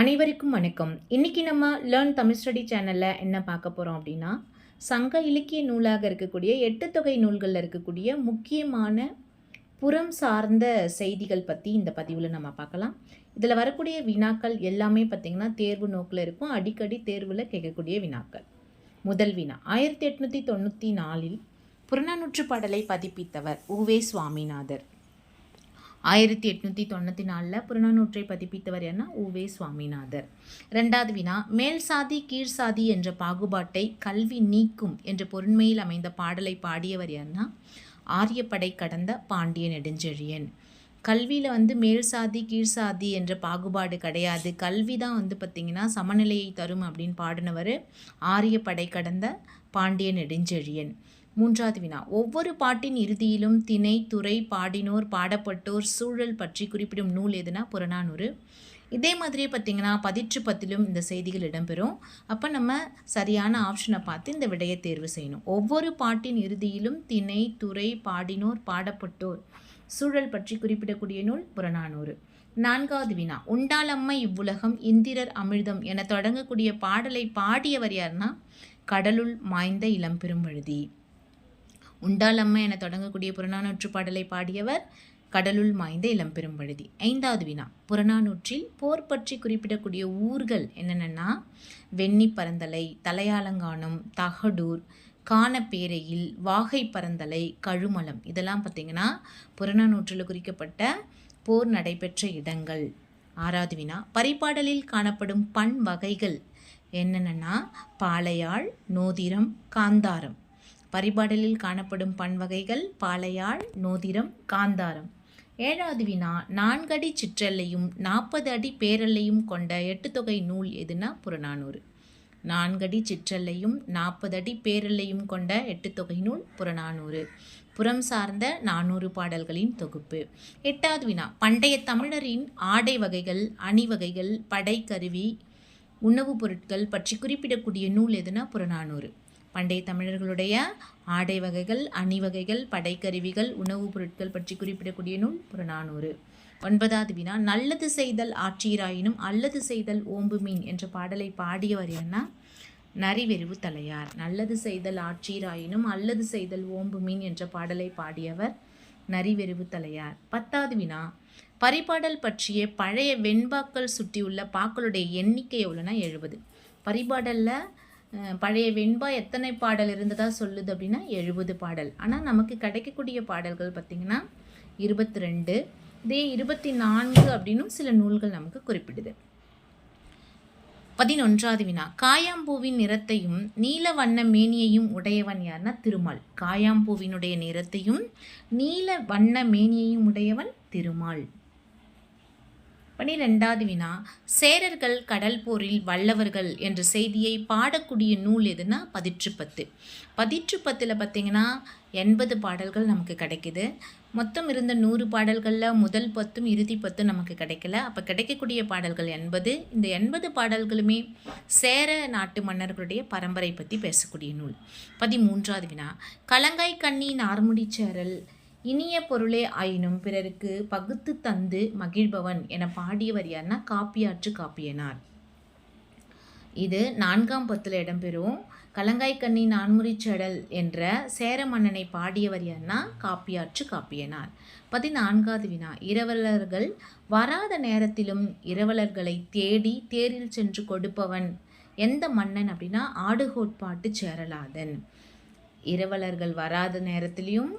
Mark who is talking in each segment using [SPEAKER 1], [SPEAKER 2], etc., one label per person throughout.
[SPEAKER 1] அனைவருக்கும் வணக்கம். இன்றைக்கி நம்ம லேர்ன் தமிழ் ஸ்டடி சேனலில் என்ன பார்க்க போகிறோம் அப்படின்னா சங்க இலக்கிய நூலாக இருக்கக்கூடிய எட்டு தொகை நூல்களில் இருக்கக்கூடிய முக்கியமான புறம் சார்ந்த செய்திகள் பற்றி இந்த பதிவில் நம்ம பார்க்கலாம். இதில் வரக்கூடிய வினாக்கள் எல்லாமே பார்த்திங்கன்னா தேர்வு நோக்கில் இருக்கும். அடிக்கடி தேர்வில் கேட்கக்கூடிய வினாக்கள். முதல் வினா ஆயிரத்தி எட்நூற்றி தொண்ணூற்றி நாலில் புறநானூற்று பாடலை பதிப்பித்தவர் உவே சுவாமிநாதர். ஆயிரத்தி எட்நூற்றி தொண்ணூற்றி நாலில் புறநானூற்றை பதிப்பித்தவர் என்ன? உவே சுவாமிநாதர். ரெண்டாவது வினா மேல் சாதி கீழ் சாதி என்ற பாகுபாட்டை கல்வி நீக்கும் என்ற பொருண்மையில் அமைந்த பாடலை பாடியவர் யாருன்னா ஆரியப்படை கடந்த பாண்டிய நெடுஞ்செழியன். கல்வியில் வந்து மேல் சாதி கீழ் சாதி என்ற பாகுபாடு கிடையாது. கல்வி தான் வந்து பார்த்திங்கன்னா சமநிலையை தரும் அப்படின்னு பாடினவர் ஆரியப்படை கடந்த பாண்டிய நெடுஞ்செழியன். மூன்றாவது வினா. ஒவ்வொரு பாட்டின் இறுதியிலும் திணை துறை பாடினோர் பாடப்பட்டோர் சூழல் பற்றி குறிப்பிடும் நூல் எதுனா? புறநானூறு. இதே மாதிரியே பார்த்திங்கன்னா பதிற்று பத்திலும் இந்த செய்திகள் இடம்பெறும். அப்போ நம்ம சரியான ஆப்ஷனை பார்த்து இந்த விடையை தேர்வு செய்யணும். ஒவ்வொரு பாட்டின் இறுதியிலும் திணை துறை பாடினோர் பாடப்பட்டோர் சூழல் பற்றி குறிப்பிடக்கூடிய நூல் புறநானூறு. நான்காவது வினா. உண்டாலம்மை இவ்வுலகம் இந்திரர் அமிழ்தம் என தொடங்கக்கூடிய பாடலை பாடியவர் யாருன்னா கடலுள் மாய்ந்த இளம்பெரும்பழுதி. உண்டாலம்மா என தொடங்கக்கூடிய புறநானூற்று பாடலை பாடியவர் கடலுள் மாய்ந்த இளம்பெரும்பழுதி ஐந்தாவது வினா. புறநானூற்றில் போர் பற்றி குறிப்பிடக்கூடிய ஊர்கள் என்னென்னா வெண்ணி பரந்தலை தலையாலங்கானம் தகடூர் காணப்பேரையில் வாகை பரந்தலை கழுமலம். இதெல்லாம் பார்த்திங்கன்னா புறநானூற்றில் குறிக்கப்பட்ட போர் நடைபெற்ற இடங்கள். ஆறாவது வினா. பரிபாடலில் காணப்படும் பண் வகைகள் என்னென்னா பாளையாள் நோதிரம் காந்தாரம். பரிபாடலில் காணப்படும் பண்வகைகள் பாலையாழ் நோதிரம் காந்தாரம். ஏழாவது வினா நான்கடி சிற்றல்லையும் நாற்பது அடி பேரல்லையும் கொண்ட எட்டு தொகை நூல் எதுனா புறநானூறு. நான்கடி சிற்றல்லையும் நாற்பது அடி பேரல்லையும் கொண்ட எட்டு தொகை நூல் புறநானூறு. புறம் சார்ந்த நானூறு பாடல்களின் தொகுப்பு. எட்டாவது வினா பண்டைய தமிழரின் ஆடை வகைகள் அணி வகைகள் படைக்கருவி உணவுப் பொருட்கள் பற்றி குறிப்பிடக்கூடிய நூல் எதுனா புறநானூறு. பண்டைய தமிழர்களுடைய ஆடை வகைகள் அணி வகைகள் படைக்கருவிகள் உணவுப் பொருட்கள் பற்றி குறிப்பிடக்கூடிய நூல் புறநானூறு. ஒன்பதாவது வினா நல்லது செய்தல் ஆட்சியராயினும் அல்லது செய்தல் ஓம்பு மீன் என்ற பாடலை பாடியவர் என்ன நரிவெறிவு தலையார். நல்லது செய்தல் ஆட்சியராயினும் அல்லது செய்தல் ஓம்பு மீன் என்ற பாடலை பாடியவர் நரிவெறிவு தலையார். பத்தாவது வினா பரிபாடல் பற்றிய பழைய வெண்பாக்கள் சுற்றியுள்ள பாக்களுடைய எண்ணிக்கை எவ்வளோனா எழுபது. பரிபாடலில் பழைய வெண்பா எத்தனை பாடல் இருந்ததா சொல்லுது அப்படின்னா எழுபது பாடல். ஆனால் நமக்கு கிடைக்கக்கூடிய பாடல்கள் பார்த்திங்கன்னா இருபத்தி ரெண்டு இதே இருபத்தி நான்கு அப்படின்னும் சில நூல்கள் நமக்கு குறிப்பிடுது. பதினொன்றாவது வினா காயாம்பூவின் நிறத்தையும் நீல வண்ண மேனியையும் உடையவன் யார்னா திருமால். காயாம்பூவினுடைய நிறத்தையும் நீல வண்ண மேனியையும் உடையவன் திருமால். பனிரெண்டாவது வினா சேரர்கள் கடல் போரில் வல்லவர்கள் என்ற செய்தியை பாடக்கூடிய நூல் எதுனா பதிற்று பத்து பதிற்று பத்தில் பார்த்திங்கன்னா எண்பது பாடல்கள் நமக்கு கிடைக்குது. மொத்தம் இருந்த நூறு பாடல்களில் முதல் பத்தும் இறுதி பத்தும் நமக்கு கிடைக்கல. அப்போ கிடைக்கக்கூடிய பாடல்கள் எண்பது. இந்த எண்பது பாடல்களுமே சேர நாட்டு மன்னர்களுடைய பரம்பரை பற்றி பேசக்கூடிய நூல். பதிமூன்றாவது வினா கலங்காய் கண்ணி நார்முடிச்சேரல் இனிய பொருளே ஆயினும் பிறருக்கு பகுத்து தந்து மகிழ்பவன் என பாடியவர் யார்னா காப்பியாற்று காப்பியனார். இது நான்காம் பத்தில் இடம்பெறும் கலங்காய்கண்ணி நான்முறிச்சடல் என்ற சேர மன்னனை பாடியவர் யார்னா காப்பியாற்று காப்பியனார். பதினான்காவது வினா. இரவலர்கள் வராத நேரத்திலும் இரவலர்களை தேடி தேரில் சென்று கொடுப்பவன் எந்த மன்னன் அப்படின்னா ஆடுகோட்பாட்டு சேரலாதன். இரவலர்கள் வராத நேரத்திலையும்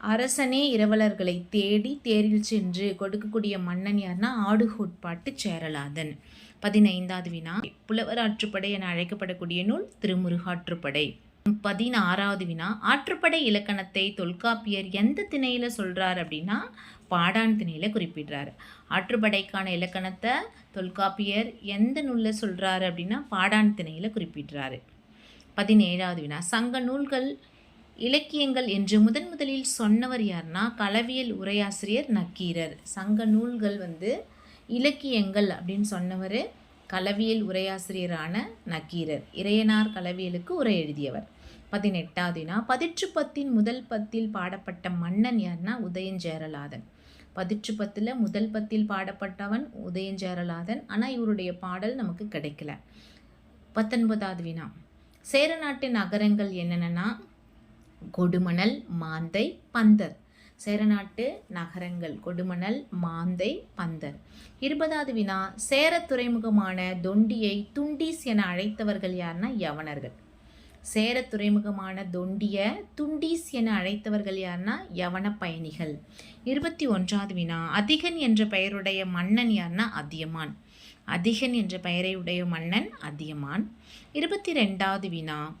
[SPEAKER 1] அரசனே இரவலர்களை தேடி தேரில் சென்று கொடுக்கக்கூடிய மன்னன் யார்னா ஆடுகோட்பாட்டு சேரலாதன். பதினைந்தாவது வினா. புலவர் ஆற்றுப்படை என அழைக்கப்படக்கூடிய நூல் திருமுருகாற்றுப்படை. பதினாறாவது வினா. ஆற்றுப்படை இலக்கணத்தை தொல்காப்பியர் எந்த திணையில் சொல்கிறார் அப்படின்னா பாடான் திணையில் குறிப்பிடுறார். ஆற்றுப்படைக்கான இலக்கணத்தை தொல்காப்பியர் எந்த நூலில் சொல்கிறாரு அப்படின்னா பாடான் திணையில் குறிப்பிடுறாரு. பதினேழாவது வினா. சங்க நூல்கள் இலக்கியங்கள் என்று முதன் முதலில் சொன்னவர் யார்னா களவியல் உரையாசிரியர் நக்கீரர். சங்க நூல்கள் வந்து இலக்கியங்கள் அப்படின்னு சொன்னவர் களவியல் உரையாசிரியரான நக்கீரர். இறையனார் களவியலுக்கு உரை எழுதியவர். பதினெட்டாவதுனா பதிற்று பத்தின் முதல் பத்தில் பாடப்பட்ட மன்னன் யார்னா உதயஞ்சேரலாதன் பதிற்று பத்தில் முதல் பத்தில் பாடப்பட்டவன் உதயஞ்சேரலாதன் ஆனால் இவருடைய பாடல் நமக்கு கிடைக்கல. பத்தொன்பதாவது வினா சேர நகரங்கள் என்னென்னா கொடுமணல் மாந்தை பந்தர். சேரநாட்டு நகரங்கள் கொடுமணல் மாந்தை பந்தர். இருபதாவது வினா சேர துறைமுகமான தொண்டியை துண்டீஸ் என அழைத்தவர்கள் யாருன்னா யவனர்கள். சேர துறைமுகமான தொண்டிய துண்டீஸ் என அழைத்தவர்கள் யாருன்னா யவன பயணிகள். இருபத்தி ஒன்றாவது வினா அதிகன் என்ற பெயருடைய மன்னன் யாருன்னா அதியமான். அதிகன் என்ற பெயரை உடைய மன்னன் அதியமான். இருபத்தி ரெண்டாவது வினா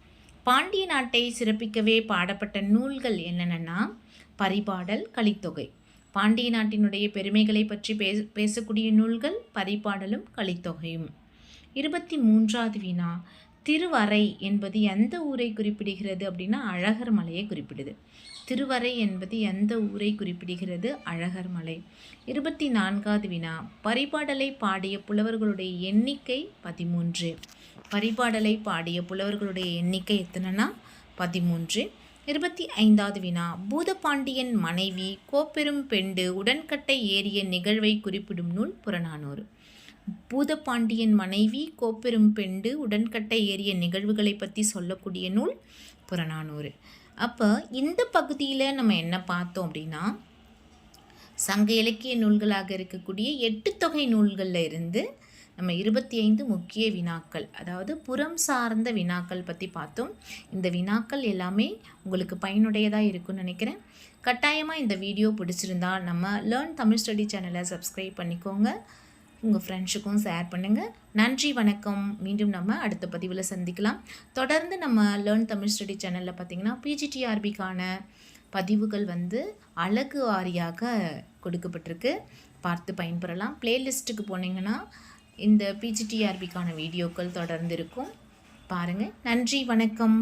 [SPEAKER 1] பாண்டிய நாட்டை சிறப்பிக்கவே பாடப்பட்ட நூல்கள் என்னென்னா பரிபாடல் கலித்தொகை. பாண்டிய நாட்டினுடைய பெருமைகளை பற்றி பேச பேசக்கூடிய நூல்கள் பரிபாடலும் கலித்தொகையும். இருபத்தி மூன்றாவது வினா திருவரை என்பது எந்த ஊரை குறிப்பிடுகிறது அப்படின்னா அழகர் மலையை குறிப்பிடுது. திருவரை என்பது எந்த ஊரை குறிப்பிடுகிறது? அழகர் மலை. இருபத்தி நான்காவது வினா பரிபாடலை பாடிய புலவர்களுடைய எண்ணிக்கை பதிமூன்று. பரிபாடலை பாடிய புலவர்களுடைய எண்ணிக்கை எத்தனைனா? பதிமூன்று. இருபத்தி ஐந்தாவது வினா. பூதபாண்டியன் மனைவி கோப்பெரும் பெண்டு உடன்கட்டை ஏறிய நிகழ்வை குறிப்பிடும் நூல் புறநானூறு. பூதபாண்டியன் மனைவி கோப்பெரும் பெண்டு உடன்கட்டை ஏறிய நிகழ்வுகளை பற்றி சொல்லக்கூடிய நூல் புறநானூறு. அப்போ இந்த பகுதியில் நம்ம என்ன பார்த்தோம் அப்படின்னா சங்க இலக்கிய நூல்களாக இருக்கக்கூடிய எட்டு தொகை நூல்களில் இருந்து நம்ம இருபத்தி ஐந்து முக்கிய வினாக்கள் அதாவது புறம் சார்ந்த வினாக்கள் பற்றி பார்த்தோம். இந்த வினாக்கள் எல்லாமே உங்களுக்கு பயனுடையதாக இருக்கும்னு நினைக்கிறேன். கட்டாயமாக இந்த வீடியோ பிடிச்சிருந்தா நம்ம லேர்ன் தமிழ் ஸ்டடி சேனலை சப்ஸ்கிரைப் பண்ணிக்கோங்க. உங்கள் ஃப்ரெண்ட்ஸுக்கும் ஷேர் பண்ணுங்கள் நன்றி வணக்கம். மீண்டும் நம்ம அடுத்த பதிவில் சந்திக்கலாம். தொடர்ந்து நம்ம லேர்ன் தமிழ் ஸ்டடி சேனலில் பார்த்திங்கன்னா பிஜிடிஆர்பிக்கான பதிவுகள் வந்து அழகு வாரியாக கொடுக்கப்பட்டிருக்கு. பார்த்து பயன்பெறலாம். பிளேலிஸ்ட்டுக்கு போனீங்கன்னா இந்த பிஜிடிஆர்பிக்கான வீடியோக்கள் தொடர்ந்து இருக்கும் பாருங்கள் நன்றி வணக்கம்.